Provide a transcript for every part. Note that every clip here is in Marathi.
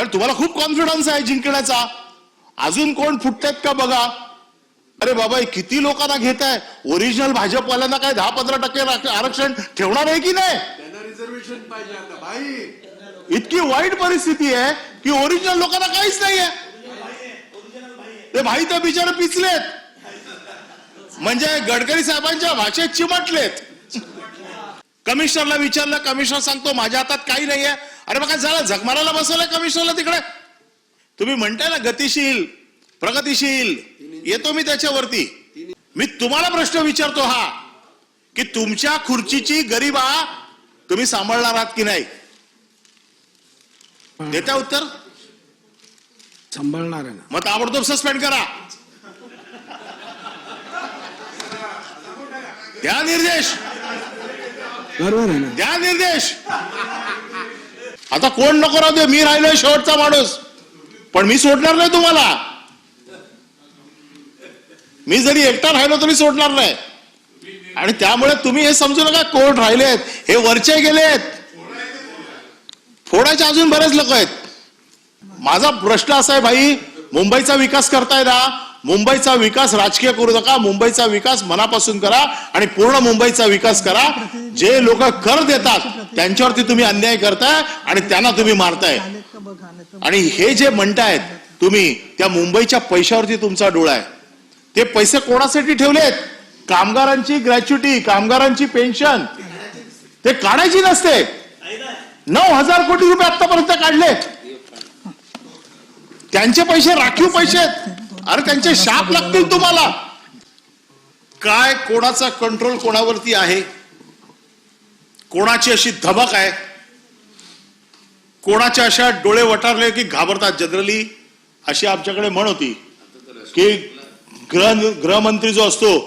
अरे तुम्हाला खूप कॉन्फिडन्स आहे जिंकण्याचा. अजून कोण फुटतायत का बघा? अरे बाबा किती लोकांना घेत आहे ओरिजिनल भाजपवाल्यांना काय दहा पंधरा टक्के आरक्षण ठेवणार आहे की नाही? रिझर्वेशन पाहिजे आता भाई. इतकी वाईट परिस्थिती आहे की ओरिजिनल लोकांना काहीच नाहीये. ते भाई तर बिचारे पिचलेत. म्हणजे गडकरी साहेबांच्या भाषेत चिमटलेत. कमिशनरला विचारलं कमिशनर सांगतो माझ्या हातात काही नाहीये. अरे बघा झालं? झगमाराला बसवलंय कमिशनरला तिकडे? तुम्ही म्हणताय ना गतिशील प्रगतिशील. येतो मी त्याच्यावरती. मी तुम्हाला प्रश्न विचारतो हा की तुमच्या खुर्चीची गरीबा तुम्ही सांभाळणार आहात की नाही? देता उत्तर? सांभाळणार आहे ना. मग ताबडतोब सस्पेंड करा. द्या निर्देश. बरोबर आहे ना? द्या निर्देश. आता कोण नको राहू दे मी राहिलोय शेवटचा माणूस. पण मी सोडणार नाही तुम्हाला. मी जरी एकटा राहिलो तरी सोडणार नाही. आणि त्यामुळे तुम्ही हे समजू नका कोण राहिलेत हे वरचे गेलेत. फोडायचे अजून बरेच लोक आहेत. माझा प्रश्न असा आहे भाई मुंबईचा विकास करताय ना मुंबईचा विकास राजकीय करू नका मुंबईचा विकास मनापासून करा आणि पूर्ण मुंबईचा विकास करा. जे लोक कर देतात त्यांच्यावरती तुम्ही अन्याय करताय आणि त्यांना तुम्ही मारताय. आणि हे जे म्हणतायत तुम्ही त्या मुंबईच्या पैशावरती तुमचा डोळा आहे. ते पैसे कोणासाठी ठेवलेत? कामगारांची ग्रॅच्युटी कामगारांची पेन्शन. ते काढायची नसते. नऊ हजार कोटी रुपये आतापर्यंत काढलेत. त्यांचे पैसे राखीव पैसे आहेत. अरे त्यांचे शाप लागतील तुम्हाला. काय कोणाचा कंट्रोल कोणावरती आहे? कोणाची अशी धमक आहे? कोणाच्या अशा डोळे वटारले की घाबरतात? जनरली अशी आमच्याकडे म्हण होती की ग्रह गृहमंत्री जो असतो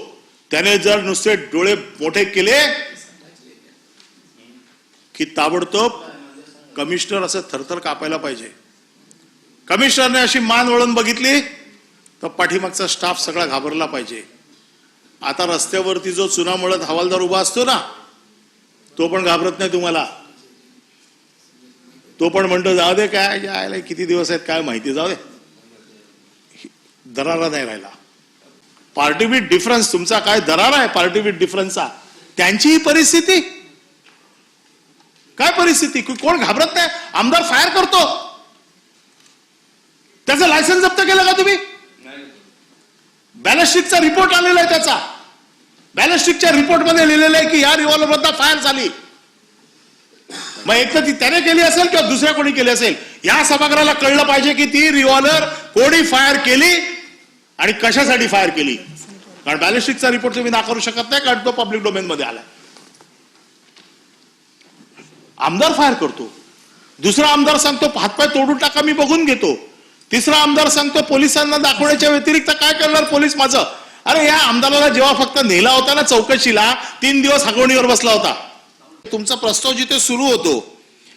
त्याने जर नुसते डोळे मोठे केले की ताबडतोब कमिशनर असं थरथर कापायला पाहिजे. कमिशनरने अशी मान वळून बघितली तर पाठीमागचा स्टाफ सगळा घाबरला पाहिजे. आता रस्त्यावरती जो चुना मळत हवालदार उभा असतो ना तो पण घाबरत नाही तुम्हाला. तो पण म्हणतो जाऊ दे काय यायला किती दिवस आहेत काय माहिती जाऊ दे. दरारा नाही राहिला. पार्टी विथ डिफरन्स तुमचा काय दरारा आहे पार्टी विथ डिफरन्सचा त्यांचीही परिस्थिती. काय परिस्थिती? कोण घाबरत नाही? आमदार फायर करतो. त्याचं लायसन्स जप्त केलं का तुम्ही? बॅलिस्टिकचा रिपोर्ट आलेला आहे त्याचा. बॅलिस्टिकच्या रिपोर्टमध्ये लिहिलेलं आहे की या रिव्हॉल्वर मधला फायर झाली. मग एक तर ती त्याने केली असेल किंवा दुसऱ्या कोणी केली असेल? या सभागृहाला कळलं पाहिजे की ती रिव्हॉल्व्हर कोणी फायर केली आणि कशासाठी फायर केली? कारण बॅलिस्टिकचा रिपोर्ट तुम्ही नाकारू शकत नाही कारण तो पब्लिक डोमेन मध्ये आलाय. आमदार फायर करतो. दुसरा आमदार सांगतो हातपाय तोडून टाका मी बघून घेतो. तिसरा आमदार सांगतो पोलिसांना दाखवण्याच्या व्यतिरिक्त काय करणार पोलीस माझं? अरे या आमदाराला जेव्हा फक्त नेला होता ना चौकशीला तीन दिवस हगवणीवर बसला होता. तुमचा प्रस्ताव जिथे सुरू होतो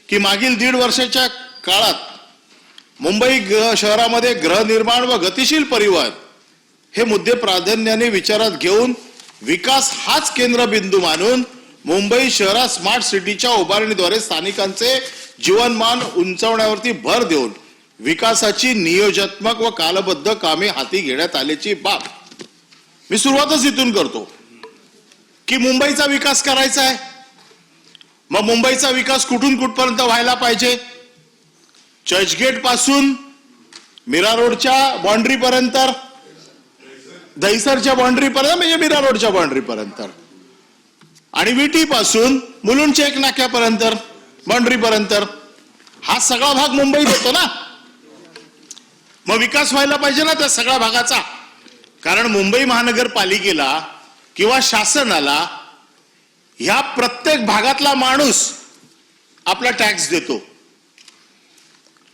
की मागील दीड वर्षाच्या काळात मुंबई शहरामध्ये गृहनिर्माण व गतिशील परिवहन हे मुद्दे प्राधान्याने विचारात घेऊन विकास हाच केंद्रबिंदू मानून मुंबई शहरात स्मार्ट सिटीच्या उभारणीद्वारे स्थानिकांचे जीवनमान उंचावण्यावरती भर देऊन विकासाची नियोजनात्मक व कालबद्ध कामे हाती घेण्यात आल्याची बाब मी सुरुवातच इथून करतो. की मुंबईचा विकास करायचा आहे. मग मुंबईचा विकास कुठून कुठपर्यंत व्हायला पाहिजे? चर्चगेटपासून मीरा रोडच्या बाउंड्री पर्यंत दहिसरच्या बाउंड्री पर्यंत म्हणजे मीरा रोडच्या बाउंड्री पर्यंत. आणि विटी पासून मुलुंडच्या एक नाक्यापर्यंत बाउंड्री पर्यंत. हा सगळा भाग मुंबईत होतो ना? मग विकास व्हायला पाहिजे ना त्या सगळ्या भागाचा. कारण मुंबई महानगरपालिकेला किंवा शासनाला ह्या प्रत्येक भागातला माणूस आपला टॅक्स देतो.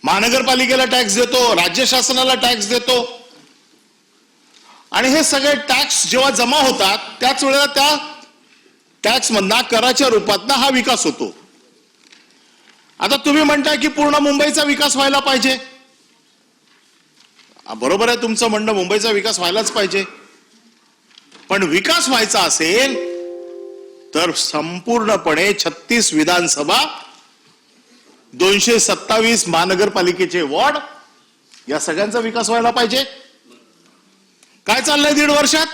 महानगरपालिकेला टॅक्स देतो राज्य शासनाला टॅक्स देतो. आणि हे सगळे टॅक्स जेव्हा जमा होतात त्याच वेळेला त्या टॅक्स मधना कराच्या रूपातनं हा विकास होतो. आता तुम्ही म्हणताय की पूर्ण मुंबईचा विकास व्हायला पाहिजे. बरोबर आहे तुमचं म्हणणं मुंबईचा विकास व्हायलाच पाहिजे. पण विकास व्हायचा असेल तर संपूर्णपणे छत्तीस विधानसभा दोनशे सत्तावीस महानगरपालिकेचे वॉर्ड या सगळ्यांचा विकास व्हायला पाहिजे. काय चाललंय दीड वर्षात?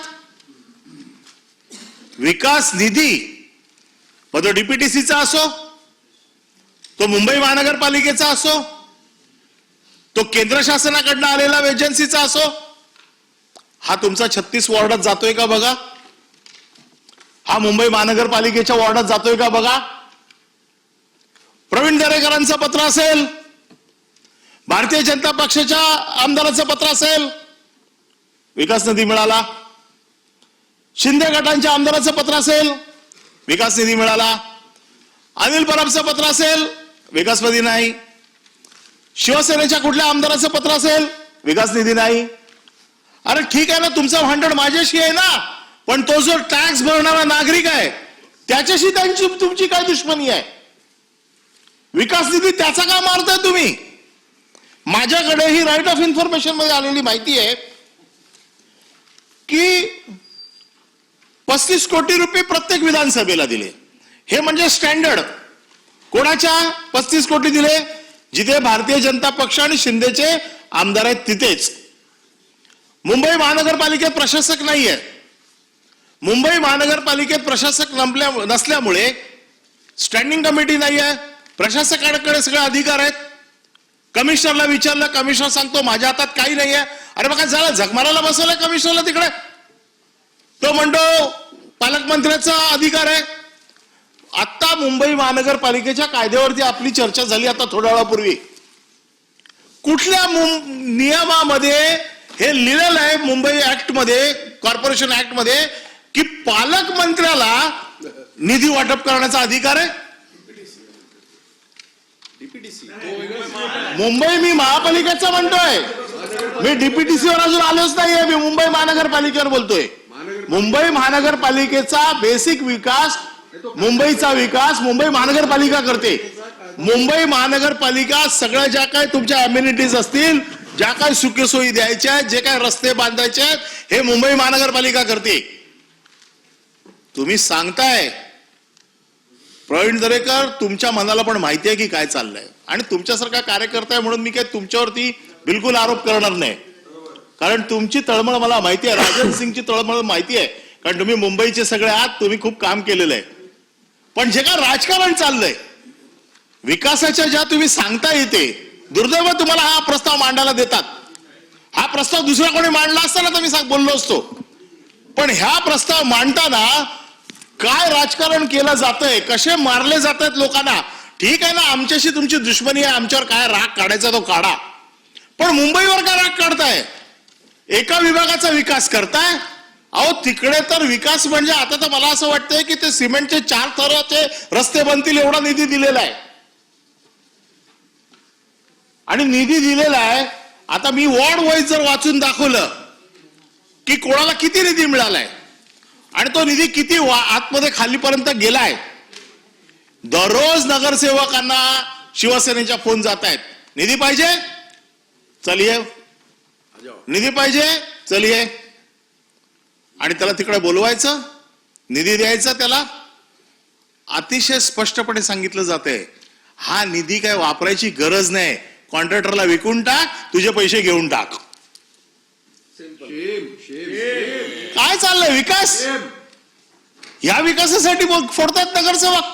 विकास निधी मग तो डीपीटीसीचा असो तो मुंबई महानगरपालिकेचा असो तो केंद्र शासनाकडनं आलेला एजन्सीचा असो हा तुमचा छत्तीस वॉर्डात जातोय का बघा? हा मुंबई महानगरपालिकेच्या वॉर्डात जातोय का बघा? प्रवीण दरेकरांचं पत्र असेल भारतीय जनता पक्षाच्या आमदाराचं पत्र असेल विकास निधी मिळाला. शिंदे गटांच्या आमदाराचं पत्र असेल विकास निधी मिळाला. अनिल परबचं पत्र असेल विकास निधी नाही. शिवसेनेच्या कुठल्या आमदाराचं पत्र असेल? विकास निधी नाही. अरे ठीक आहे ना तुमचा भांडण माझ्याशी आहे ना पण तो जो टॅक्स भरणारा नागरिक आहे त्याच्याशी त्यांची तुमची काय दुश्मनी आहे? विकास निधी त्याचा का मारताय तुम्ही? माझ्याकडे ही राईट ऑफ इन्फॉर्मेशनमध्ये आलेली माहिती आहे की पस्तीस कोटी रुपये प्रत्येक विधानसभेला दिले. हे म्हणजे स्टँडर्ड कोणाच्या पस्तीस कोटी दिले? जिथे भारतीय जनता पक्ष आणि शिंदेचे आमदार आहेत तिथेच. मुंबई महानगरपालिकेत प्रशासक नाहीये. मुंबई महानगरपालिकेत प्रशासक नसल्या नसल्यामुळे स्टँडिंग कमिटी नाही आहे प्रशासकाकडे सगळे अधिकार आहेत. कमिशनरला विचारलं कमिशनर सांगतो माझ्या हातात काही नाही आहे अरे बघा झालं झगमाराला बसवलं कमिशनरला तिकडे. तो म्हणतो पालकमंत्र्याचा अधिकार आहे. आता मुंबई महानगरपालिकेच्या कायद्यावरती आपली चर्चा झाली आता थोड्या वेळापूर्वी. कुठल्या नियमामध्ये हे लिहिलेलं आहे मुंबई ऍक्टमध्ये कॉर्पोरेशन ऍक्टमध्ये की पालकमंत्र्याला निधी वाटप करण्याचा अधिकार आहे? मुंबई मी महापालिकेचा म्हणतोय. मी डीपीटीसी वर अजून आलोच नाहीये. मी मुंबई महानगरपालिकेवर बोलतोय. मुंबई महानगरपालिकेचा बेसिक विकास मुंबईचा विकास मुंबई महानगरपालिका करते. मुंबई महानगरपालिका सगळ्या ज्या काय तुमच्या अम्युनिटीज असतील ज्या काय सुखसोयी द्यायच्या आहेत जे काय रस्ते बांधायचे आहेत हे मुंबई महानगरपालिका करते. तुम्ही सांगताय. प्रवीण दरेकर तुमच्या मनाला पण माहिती आहे की काय चाललंय. आणि तुमच्यासारखा कार्यकर्ता आहे म्हणून मी काय तुमच्यावरती बिलकुल आरोप करणार नाही. कारण तुमची तळमळ मला माहिती आहे. राजन सिंगची तळमळ माहिती आहे. कारण तुम्ही मुंबईचे सगळे आहात तुम्ही खूप काम केलेलं आहे. पण जे काय राजकारण चाललंय विकासाच्या ज्या तुम्ही सांगता येते दुर्दैव तुम्हाला हा प्रस्ताव मांडायला देतात. हा प्रस्ताव दुसरा कोणी मांडला असताना तर मी सांग बोललो असतो. पण ह्या प्रस्ताव मांडताना काय राजकारण केलं जातंय कसे मारले जात आहेत लोकांना ठीक आहे ना आमच्याशी तुमची दुश्मनी आहे आमच्यावर काय राग काढायचा तो काढा. पण मुंबईवर काय राग काढताय? एका विभागाचा विकास करताय अहो तिकडे तर विकास म्हणजे आता तर मला असं वाटतंय की ते सिमेंटचे चार थराचे रस्ते बनतील एवढा निधी दिलेला आहे. आणि निधी दिलेला आहे. आता मी वॉर्ड वाईज जर वाचून दाखवलं की कोणाला किती निधी मिळालाय आणि तो निधी किती वा- आतमध्ये खालीपर्यंत गेलाय दररोज नगरसेवकांना शिवसेनेच्या फोन जात आहेत निधी पाहिजे? चलिये निधी पाहिजे? चलिये आणि त्याला तिकडे बोलवायचं निधी द्यायचा त्याला. अतिशय स्पष्टपणे सांगितलं जाते हा निधी काय वापरायची गरज नाही. कॉन्ट्रॅक्टरला विकून टाक तुझे पैसे घेऊन टाक. काय चाललंय विकास? या विकासासाठी फोडतायत नगरसेवक.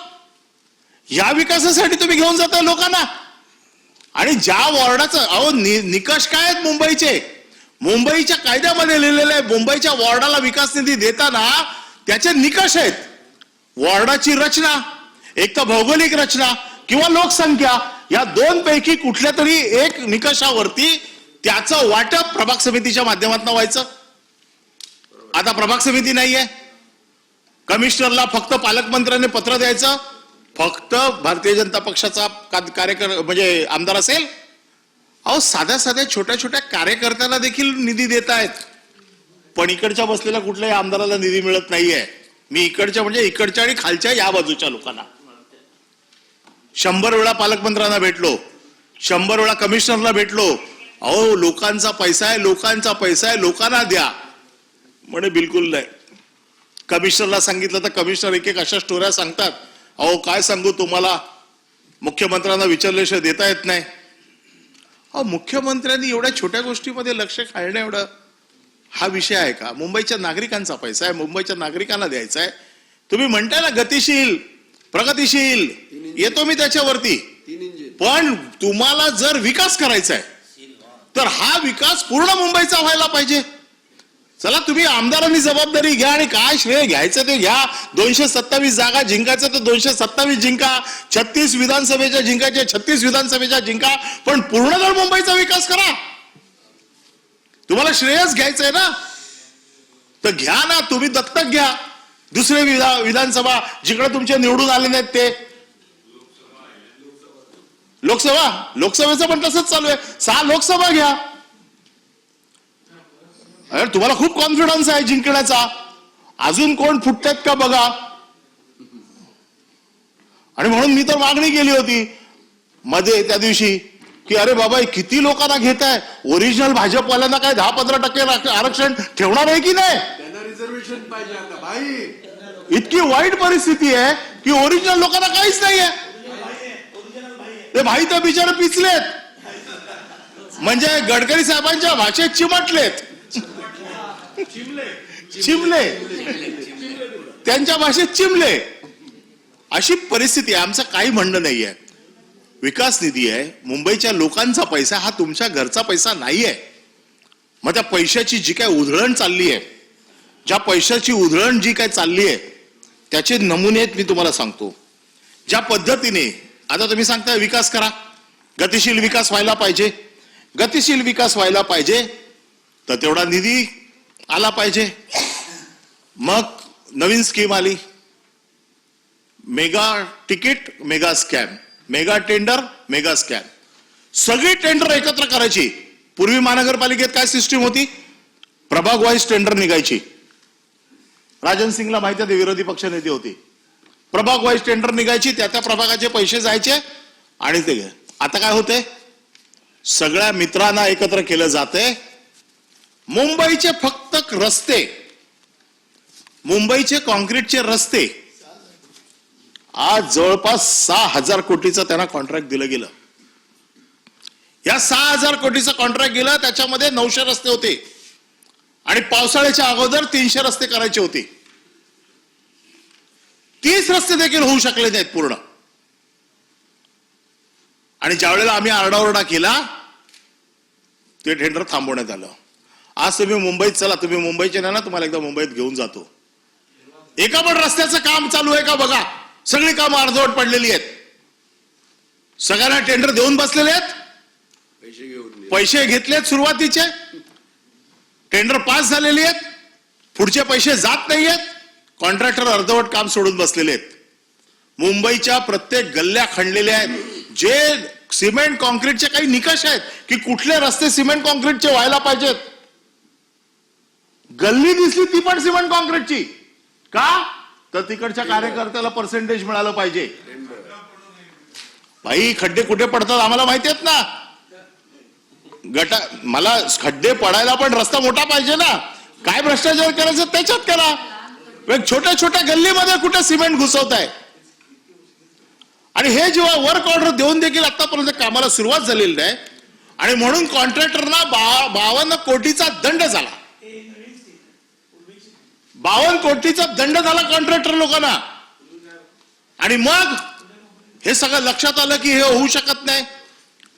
या विकासासाठी तुम्ही घेऊन जाताय लोकांना. आणि ज्या वॉर्डाचं अहो नि- निकष काय आहेत मुंबईचे? मुंबईच्या कायद्यामध्ये लिहिलेलं आहे मुंबईच्या वॉर्डाला विकास निधी देताना त्याचे निकष आहेत. वॉर्डाची रचना एक तर भौगोलिक रचना किंवा लोकसंख्या या दोन पैकी कुठल्या तरी एक निकषावरती त्याचं वाटप प्रभाग समितीच्या माध्यमातून व्हायचं. आता प्रभाग समिती नाहीये. कमिशनरला फक्त पालकमंत्र्यांनी पत्र द्यायचं. फक्त भारतीय जनता पक्षाचा कार्यकर म्हणजे आमदार असेल अहो साध्या साध्या छोट्या छोट्या कार्यकर्त्यांना देखील निधी देत आहेत पण इकडच्या बसलेल्या कुठल्याही आमदाराला निधी मिळत नाहीये. मी इकडच्या म्हणजे इकडच्या आणि खालच्या या बाजूच्या लोकांना. शंभर वेळा पालकमंत्र्यांना भेटलो. शंभर वेळा कमिशनरला भेटलो. अहो लोकांचा पैसा आहे लोकांचा पैसा आहे लोकांना द्या. म्हणे बिलकुल नाही. कमिशनरला सांगितलं तर कमिशनर एक एक अशा स्टोऱ्या सांगतात. अहो काय सांगू तुम्हाला? मुख्यमंत्र्यांना विचारल्याशिवाय देता येत नाही. अहो मुख्यमंत्र्यांनी एवढ्या छोट्या गोष्टीमध्ये लक्ष घालणं एवढं हा विषय आहे का? मुंबईच्या नागरिकांचा पैसा आहे मुंबईच्या नागरिकांना द्यायचा आहे. तुम्ही म्हणताय ना गतिशील प्रगतिशील. येतो मी त्याच्यावरती. पण तुम्हाला जर विकास करायचा आहे तर हा विकास पूर्ण मुंबईचा व्हायला पाहिजे. चला तुम्ही आमदारांनी जबाबदारी घ्या आणि काय श्रेय घ्यायचं ते घ्या. दोनशे सत्तावीस जागा जिंकायचं तर दोनशे सत्तावीस जिंका. छत्तीस विधानसभेच्या जिंकायच्या छत्तीस विधानसभेच्या जिंका. पण पूर्ण जर मुंबईचा विकास करा. तुम्हाला श्रेयच घ्यायचंय ना? तर घ्या ना तुम्ही दत्तक घ्या. दुसरे विधा विधानसभा जिकडे तुमचे निवडून आले नाहीत ते. लोकसभा? लोकसभेचं पण तसंच चालू आहे. सहा लोकसभा घ्या. अरे तुम्हाला खूप कॉन्फिडन्स आहे जिंकण्याचा. अजून कोण फुटतात का बघा? आणि म्हणून मी तर मागणी केली होती मध्ये त्या दिवशी की अरे बाबा किती लोकांना घेत आहे ओरिजिनल भाजपवाल्यांना काय दहा पंधरा टक्के आरक्षण ठेवणार आहे की नाही? रिझर्वेशन पाहिजे आता भाई. इतकी वाईट परिस्थिती आहे की ओरिजिनल लोकांना काहीच नाहीये. ते भाई तर बिचारे पिचलेत. म्हणजे गडकरी साहेबांच्या भाषेत चिमटलेत. चिमले. त्यांच्या भाषेत चिमले. अशी परिस्थिती आहे. आमचं काही म्हणणं नाहीये. विकास निधी आहे. मुंबईच्या लोकांचा पैसा हा तुमच्या घरचा पैसा नाहीये. मग त्या पैशाची जी काय उधळण चालली आहे ज्या पैशाची उधळण जी काय चालली आहे त्याचे नमुने आहेत मी तुम्हाला सांगतो. ज्या पद्धतीने आता तुम्ही सांगताय विकास करा. गतिशील विकास व्हायला पाहिजे. गतिशील विकास व्हायला पाहिजे. तर तेवढा निधी आला पाहिजे. मग नवीन स्कीम आली. Mega ticket mega scam mega tender mega scam सगळी टेंडर एकत्र करायची. पूर्वी महानगरपालिकेत काय सिस्टीम होती? प्रभाग वाईज टेंडर निघायची. राजन सिंगला माहिती आहे विरोधी विरोधी पक्षनेते होते. प्रभाग वाईज टेंडर निघायची त्या त्या प्रभागाचे पैसे जायचे आणि ते आता काय होते? सगळ्या मित्रांना एकत्र केलं जाते मुंबईचे फक्त रस्ते मुंबईचे कॉन्क्रीटचे रस्ते आज जवळपास सहा हजार कोटीचं त्यांना कॉन्ट्रॅक्ट दिलं गेलं. या सहा हजार कोटीचं कॉन्ट्रॅक्ट गेलं त्याच्यामध्ये नऊशे रस्ते होते. आणि पावसाळ्याच्या अगोदर तीनशे रस्ते करायचे होते. तीस रस्ते देखील होऊ शकले नाहीत पूर्ण. आणि ज्यावेळेला आम्ही आरडाओरडा केला ते टेंडर थांबवण्यात आलं. आज तुम्ही मुंबईत चला तुम्ही मुंबईचे ना ना तुम्हाला एकदा मुंबईत घेऊन जातो. एका पण रस्त्याचं काम चालू आहे का बघा? सगळी कामं अर्धवट पडलेली आहेत. सगळ्यांना टेंडर देऊन बसलेले आहेत. पैसे घेऊन पैसे घेतलेत सुरुवातीचे. टेंडर पास झालेले आहेत. पुढचे पैसे जात नाहीयेत कॉन्ट्रॅक्टर अर्धवट काम सोडून बसलेले आहेत. मुंबईच्या प्रत्येक गल्ल्या खणलेल्या आहेत. जे सिमेंट कॉन्क्रीटचे काही निकष आहेत की कुठले रस्ते सिमेंट कॉन्क्रीटचे व्हायला पाहिजेत? गल्ली दिसली ती पण सिमेंट कॉन्क्रीटची. का? तर तिकडच्या कार्यकर्त्याला पर्सेंटेज मिळालं पाहिजे. भाई खड्डे कुठे पडतात आम्हाला माहिती आहेत ना? गटा मला खड्डे पडायला पण रस्ता मोठा पाहिजे ना. काय भ्रष्टाचार करायचं त्याच्यात करा. छोट्या छोट्या गल्लीमध्ये कुठे सिमेंट घुसवताय आणि हे जेव्हा वर्क ऑर्डर देऊन देखील आतापर्यंत कामाला सुरुवात झालेली नाही आणि म्हणून कॉन्ट्रॅक्टरना बा बावन्न कोटीचा दंड झाला. बावन्न कोटीचा दंड झाला कॉन्ट्रॅक्टर लोकांना. आणि मग हे सगळं लक्षात आलं की हे होऊ शकत नाही.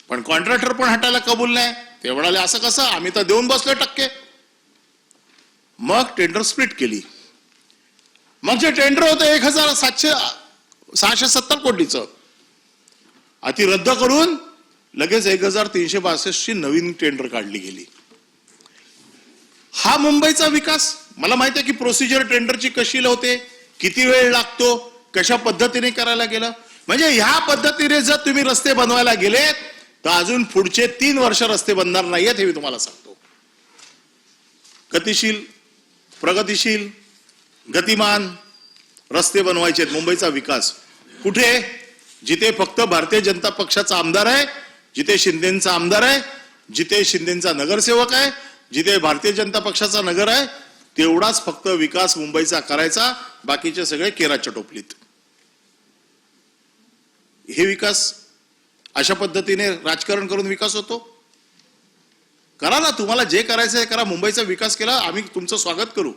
पण कॉन्ट्रॅक्टर पण हटायला कबूल नाही. ते म्हणाले असं कसं? आम्ही तर देऊन बसलो टक्के. मग टेंडर स्प्लिट केली. मग जे टेंडर होतं एक हजार सातशे सहाशे सत्तर कोटीचं. अति रद्द करून लगेच एक हजार तीनशे बासष्टची नवीन टेंडर काढली गेली. हा मुंबईचा विकास मला माहिती आहे की प्रोसिजर टेंडरची कशी लावते किती वेळ लागतो कशा पद्धतीने करायला गेलं? म्हणजे ह्या पद्धतीने जर तुम्ही रस्ते बनवायला गेलेत तर अजून पुढचे तीन वर्ष रस्ते बनणार नाहीयेत हे मी तुम्हाला सांगतो. गतिशील प्रगतिशील गतिमान रस्ते बनवायचे आहेत मुंबईचा विकास. कुठे? जिथे फक्त भारतीय जनता पक्षाचा आमदार आहे जिथे शिंदेचा आमदार आहे जिथे शिंदेचा नगरसेवक आहे जिथे भारतीय जनता पक्षाचा नगर आहे तेवढाच फक्त विकास मुंबईचा करायचा बाकीचे सगळे केराच्या टोपलीत. हे विकास अशा पद्धतीने राजकारण करून विकास होतो? करा ना तुम्हाला जे करायचं आहे करा मुंबईचा विकास केला आम्ही तुमचं स्वागत करू.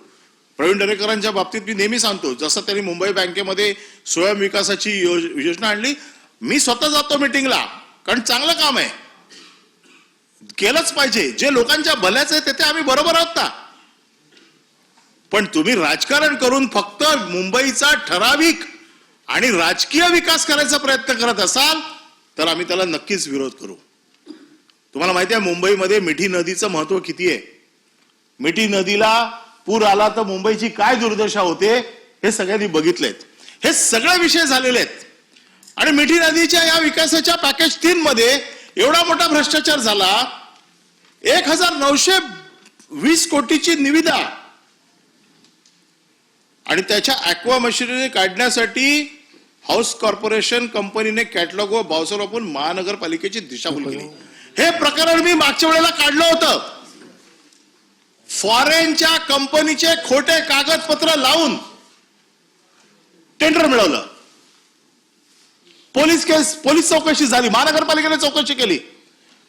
प्रवीण दरेकरांच्या बाबतीत मी नेहमी सांगतो जसं त्यांनी मुंबई बँकेमध्ये स्वयं विकासाची योज- योजना आणली मी स्वतः जातो मिटिंगला कारण चांगलं काम आहे. केलंच पाहिजे जे लोकांच्या भल्याचं आहे ते आम्ही बरोबर आहोत ना. पण तुम्ही राजकारण करून फक्त मुंबईचा ठराविक आणि राजकीय विकास करायचा प्रयत्न करत असाल तर आम्ही त्याला नक्कीच विरोध करू. तुम्हाला माहिती आहे मुंबईमध्ये मिठी नदीचं महत्त्व किती आहे? मिठी नदीला पूर आला तर मुंबईची काय दुर्दशा होते हे सगळ्यांनी बघितलेत. हे सगळे विषय झालेले आहेत. आणि मिठी नदीच्या या विकासाच्या पॅकेज तीन मध्ये एवढा मोठा भ्रष्टाचार झाला एक हजार नऊशे वीस कोटीची निविदा आणि त्याच्या ॲक्वा मशिनरी काढण्यासाठी हाऊस कॉर्पोरेशन कंपनीने कॅटलॉग व बावसर वापरून महानगरपालिकेची दिशाभूल केली. हे प्रकरण मी मागच्या वेळेला काढलं होतं. फॉरेनच्या कंपनीचे खोटे कागदपत्र लावून टेंडर मिळवलं. पोलीस केस पोलीस चौकशी झाली महानगरपालिकेने चौकशी केली.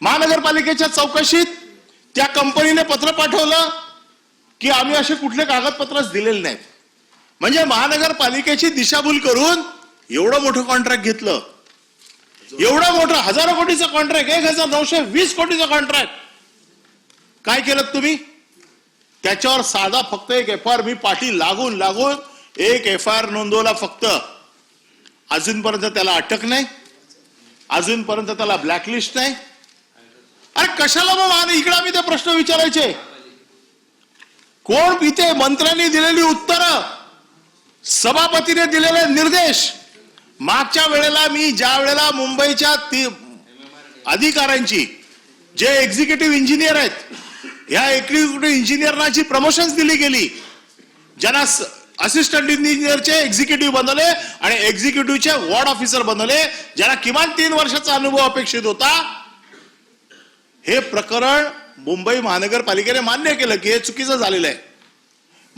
महानगरपालिकेच्या चौकशीत त्या कंपनीने पत्र पाठवलं की आम्ही असे कुठले कागदपत्रच दिलेले नाहीत. म्हणजे महानगरपालिकेची दिशाभूल करून एवढं मोठं कॉन्ट्रॅक्ट घेतलं. एवढं मोठं हजारो कोटीचं कॉन्ट्रॅक्ट एक हजार नऊशे वीस कोटीचं कॉन्ट्रॅक्ट काय केलं तुम्ही? त्याच्यावर साधा फक्त एक एफ आर मी पाठी लागून लागून एक एफ आर नोंदवला फक्त. अजूनपर्यंत त्याला अटक नाही. अजूनपर्यंत त्याला ब्लॅकलिस्ट नाही. अरे कशाला मग आणि इकडे आम्ही ते प्रश्न विचारायचे? कोण इथे मंत्र्यांनी दिलेली उत्तरं? सभापतीने दिलेले निर्देश. मागच्या वेळेला मी ज्या वेळेला मुंबईच्या ती अधिकाऱ्यांची जे एक्झिक्युटिव्ह इंजिनियर आहेत ह्या एक्झिक्युटिव्ह इंजिनियरना जी प्रमोशन्स दिली गेली. ज्यांना असिस्टंट इंजिनियरचे एक्झिक्युटिव्ह बनवले आणि एक्झिक्युटिव्हचे वॉर्ड ऑफिसर बनवले ज्यांना किमान तीन वर्षाचा अनुभव अपेक्षित होता. हे प्रकरण मुंबई महानगरपालिकेने मान्य केलं की हे चुकीचं झालेलं आहे.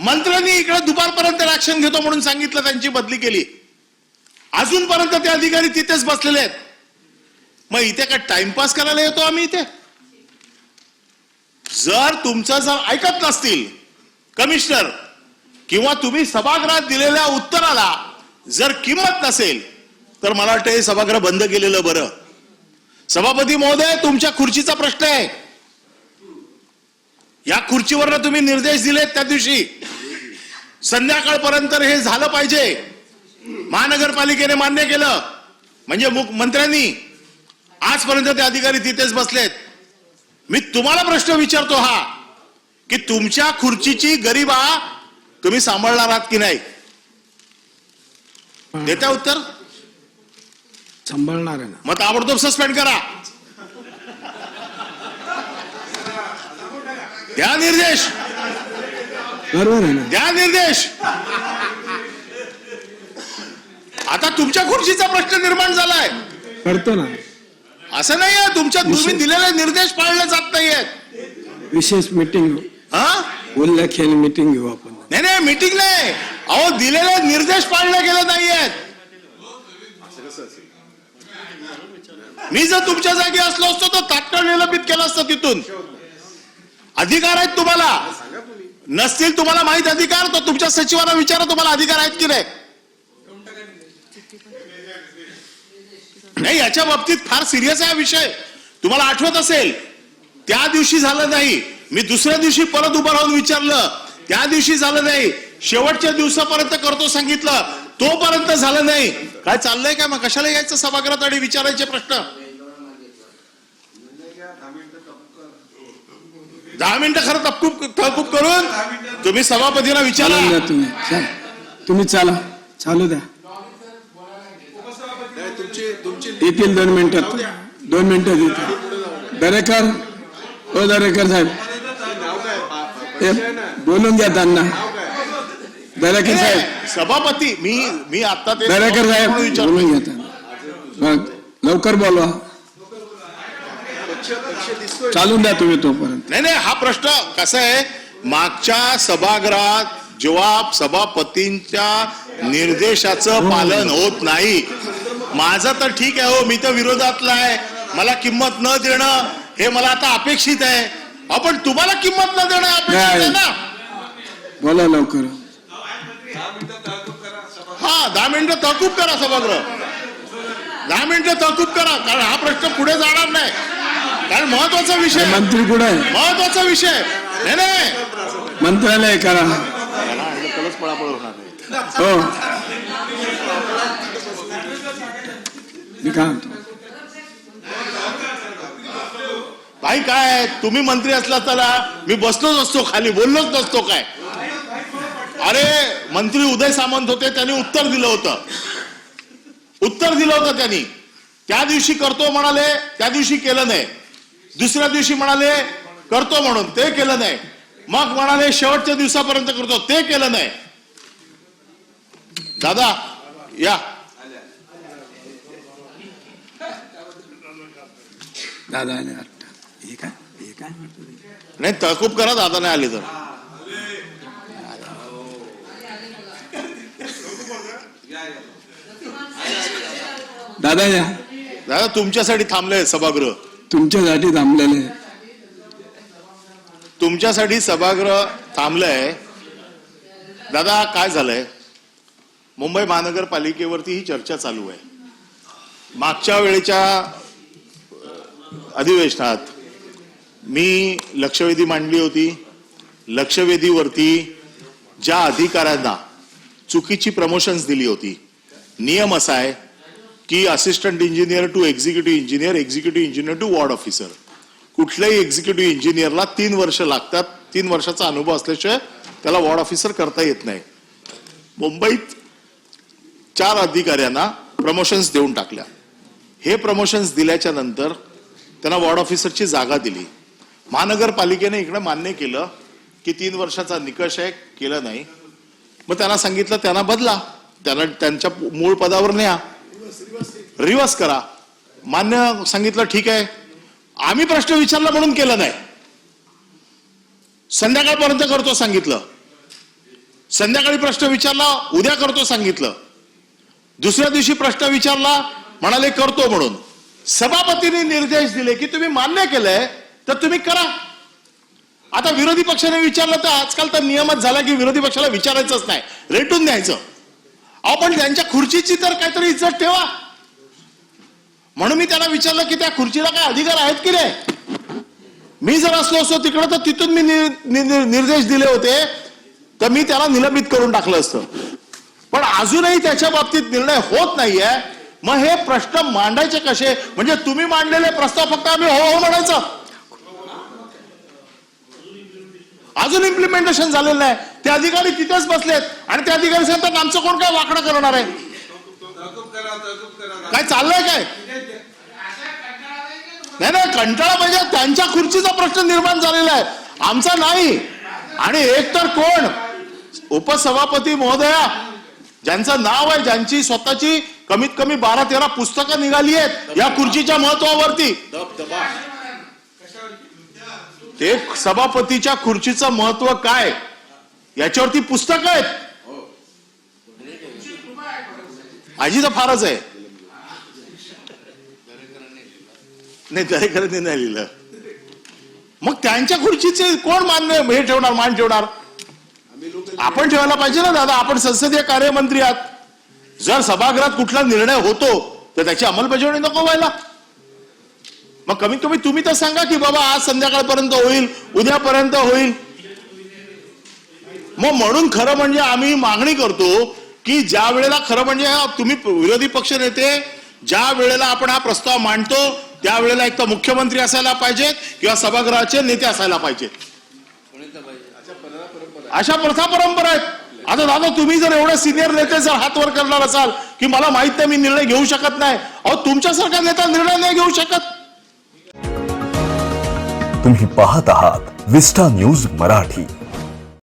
मंत्र्यांनी इकडे दुपारपर्यंत ऍक्शन घेतो म्हणून सांगितलं त्यांची बदली केली. अजूनपर्यंत ते अधिकारी तिथेच बसलेले आहेत. मग इथे काय टाइमपास करायला येतो आम्ही इथे? जर तुमचं जर ऐकत नसतील कमिशनर किंवा तुम्ही सभागृहात दिलेल्या उत्तराला जर किंमत नसेल तर मला वाटतं हे सभागृह बंद केलेलं बरं. सभापती महोदय तुमच्या खुर्चीचा प्रश्न आहे. या खुर्चीवरनं तुम्ही निर्देश दिलेत त्या दिवशी. संध्याकाळपर्यंत हे झालं पाहिजे. महानगरपालिकेने मान्य केलं. म्हणजे मुख- मंत्र्यांनी आजपर्यंत ते अधिकारी तिथेच बसलेत. मी तुम्हाला प्रश्न विचारतो हा की तुमच्या खुर्चीची गरिबा तुम्ही सांभाळणार आहात की नाही? देता उत्तर? सांभाळणार आहे ना. मग ताबडतोब सस्पेंड करा. द्या निर्देश. बरोबर आहे ना? द्या निर्देश. आता तुमच्या खुर्चीचा प्रश्न निर्माण झालाय. करतो ना. असं नाही आहे तुमच्या तुम्ही दिलेले निर्देश पाळले जात नाहीयेत. विशेष मीटिंग हा? मीटिंग घेऊ आपण. नाही नाही मीटिंग नाही. अहो दिलेले निर्देश पाळले गेले नाहीयेत. मी जर तुमच्या जागी असलो असतो तर तात्काळ निलंबित केलं असतं तिथून. अधिकार आहेत तुम्हाला. नसतील तुम्हाला माहीत अधिकार तर तुमच्या सचिवांना विचारा तुम्हाला अधिकार आहेत की नाही. नाही याच्या बाबतीत फार सिरियस आहे हा विषय. तुम्हाला आठवत असेल त्या दिवशी झालं नाही. मी दुसऱ्या दिवशी परत उभं राहून विचारलं. त्या दिवशी झालं नाही. शेवटच्या दिवसापर्यंत करतो सांगितलं. तोपर्यंत झालं नाही. काय चाललंय काय मग कशाला यायचं सभागृहात आणि विचारायचे प्रश्न? दहा मिनिटं खरं तपकूप तहकूब करून तुम्ही सभापतीला विचारा. चालून द्या तुम्ही. चला. तुम्ही चाला. चालू द्या. नाही, तुमची तुमची येतील दोन मिनिटात. दोन मिनिटात येतील दरेकर. हो दरेकर साहेब. नाव काय हे बोलून घ्या त्यांना. दरेकर साहेब. सभापती मी मी आता ते दरेकर साहेब. बोलून घ्या त्यांना. मग लवकर बोलवा. चालून द्या तुम्ही तोपर्यंत. नाही नाही हा प्रश्न कसा आहे? मागच्या सभागृहात जेव्हा सभापतींच्या निर्देशाचं पालन होत नाही माझं तर ठीक आहे हो मी तर विरोधातला आहे. मला किंमत न देणं हे मला आता अपेक्षित आहे. आपण तुम्हाला किंमत न देणं अपेक्षित आहे ना? बोला लवकर. हा दहा मिनिटं तहकूब करा सभागृह. दहा मिनिटं तहकूब करा कारण हा प्रश्न पुढे जाणार नाही. कारण महत्त्वाचा विषय. मंत्री कुठे आहे? महत्त्वाचा विषय. नाही नाही. मंत्रालय करा. पळापळ होणार नाही हो. मी काय म्हणतो? भाई काय तुम्ही मंत्री असला तर मी बसलोच असतो खाली बोललोच नसतो काय. अरे मंत्री उदय सामंत होते त्यांनी उत्तर दिलं होतं. उत्तर दिलं होतं त्यांनी. त्या दिवशी करतो म्हणाले त्या दिवशी केलं नाही. दुसऱ्या दिवशी म्हणाले करतो म्हणून. ते केलं नाही. मग म्हणाले शेवटच्या दिवसापर्यंत करतो. ते केलं नाही. दादा या. दादा? नाही तहकूब करा दादा नाही आले तर. दादा या. दादा तुमच्यासाठी थांबलंय सभागृह. तुमच्यासाठी थांबलेलं आहे. तुमच्यासाठी सभागृह थांबलंय. दादा काय झालंय? मुंबई महानगरपालिकेवरती ही चर्चा चालू आहे. मागच्या वेळेच्या अधिवेशनात मी लक्षवेधी मांडली होती. लक्षवेधीवरती ज्या अधिकाऱ्यांना चुकीची प्रमोशन्स दिली होती नियम असा आहे की assistant engineer to executive engineer executive engineer to ward officer कुठल्याही एक्झिक्युटिव्ह इंजिनियरला तीन वर्ष लागतात. तीन वर्षाचा अनुभव असल्याशिवाय त्याला वॉर्ड ऑफिसर करता येत नाही. मुंबईत चार अधिकाऱ्यांना प्रमोशन्स देऊन टाकल्या. हे प्रमोशन्स दिल्याच्या नंतर त्यांना वॉर्ड ऑफिसरची जागा दिली. महानगरपालिकेने इकडे मान्य केलं की तीन वर्षाचा निकष आहे केलं नाही. मग त्यांना सांगितलं त्यांना बदला. त्यांना त्यांच्या मूळ पदावर न्या. रिवर्स करा. मान्य सांगितलं ठीक आहे. आम्ही प्रश्न विचारला म्हणून केलं नाही. संध्याकाळपर्यंत करतो सांगितलं. संध्याकाळी प्रश्न विचारला उद्या करतो सांगितलं. दुसऱ्या दिवशी प्रश्न विचारला म्हणाले करतो म्हणून. सभापतीने निर्देश दिले की तुम्ही मान्य केलंय तर तुम्ही करा. आता विरोधी पक्षाने विचारलं तर आजकाल तर नियमच झाला की विरोधी पक्षाला विचारायचंच नाही. रेटून द्यायचं अहो पण त्यांच्या खुर्चीची तर काहीतरी इज्जत ठेवा. म्हणून मी त्याला विचारलं की त्या खुर्चीला काय अधिकार आहेत की नाही? मी जर असलो असतो तिकडं तर तिथून मी नि- निर्देश दिले होते तर मी त्याला निलंबित करून टाकलं असतं. पण अजूनही त्याच्या बाबतीत निर्णय होत नाहीये. मग हे प्रश्न मांडायचे कसे? म्हणजे तुम्ही मांडलेले प्रस्ताव फक्त आम्ही हो हो म्हणायचं अजून इम्प्लिमेंटेशन झालेलं नाही. ते अधिकारी तिथेच बसलेत. आणि ते अधिकारी सांगतात आमचं कोण काय वाकडं करणार आहे? काय चाललंय काय? नाही नाही कंटाळा म्हणजे त्यांच्या खुर्चीचा प्रश्न निर्माण झालेला आहे. आमचा नाही. आणि एक तर कोण? उपसभापती महोदया ज्यांचं नाव आहे ज्यांची स्वतःची कमीत कमी बारा तेरा पुस्तकं निघाली आहेत या खुर्चीच्या महत्वावरती. ते सभापतीच्या खुर्चीचं महत्त्व काय? याच्यावरती पुस्तक आहेत. माझी तर फारच आहे. नाही दरेकरांनी नाही लिहिलं. मग त्यांच्या खुर्चीचे कोण मान्य हे ठेवणार मान ठेवणार? आपण ठेवायला पाहिजे ना दादा. आपण संसदीय कार्यमंत्री आहात. जर सभागृहात कुठला निर्णय होतो तर त्याची अंमलबजावणी नको व्हायला. मग कमीत कमी तुम्ही तर सांगा की बाबा आज संध्याकाळपर्यंत होईल उद्यापर्यंत होईल. मग म्हणून खरं म्हणजे आम्ही मागणी करतो की ज्या वेळेला खरं म्हणजे तुम्ही विरोधी पक्ष नेते ज्या वेळेला आपण हा प्रस्ताव मांडतो त्यावेळेला एक तर मुख्यमंत्री असायला पाहिजेत किंवा सभागृहाचे नेते असायला पाहिजेत. अशा प्रथा परंपरा आहेत. आता दादा तुम्ही जर एवढे सिनियर नेते जर हात वर करणार असाल की मला माहीत नाही मी निर्णय घेऊ शकत नाही. अहो तुमच्यासारखा नेता निर्णय नाही घेऊ शकत. तुम्ही पाहत आहात विस्टा न्यूज मराठी.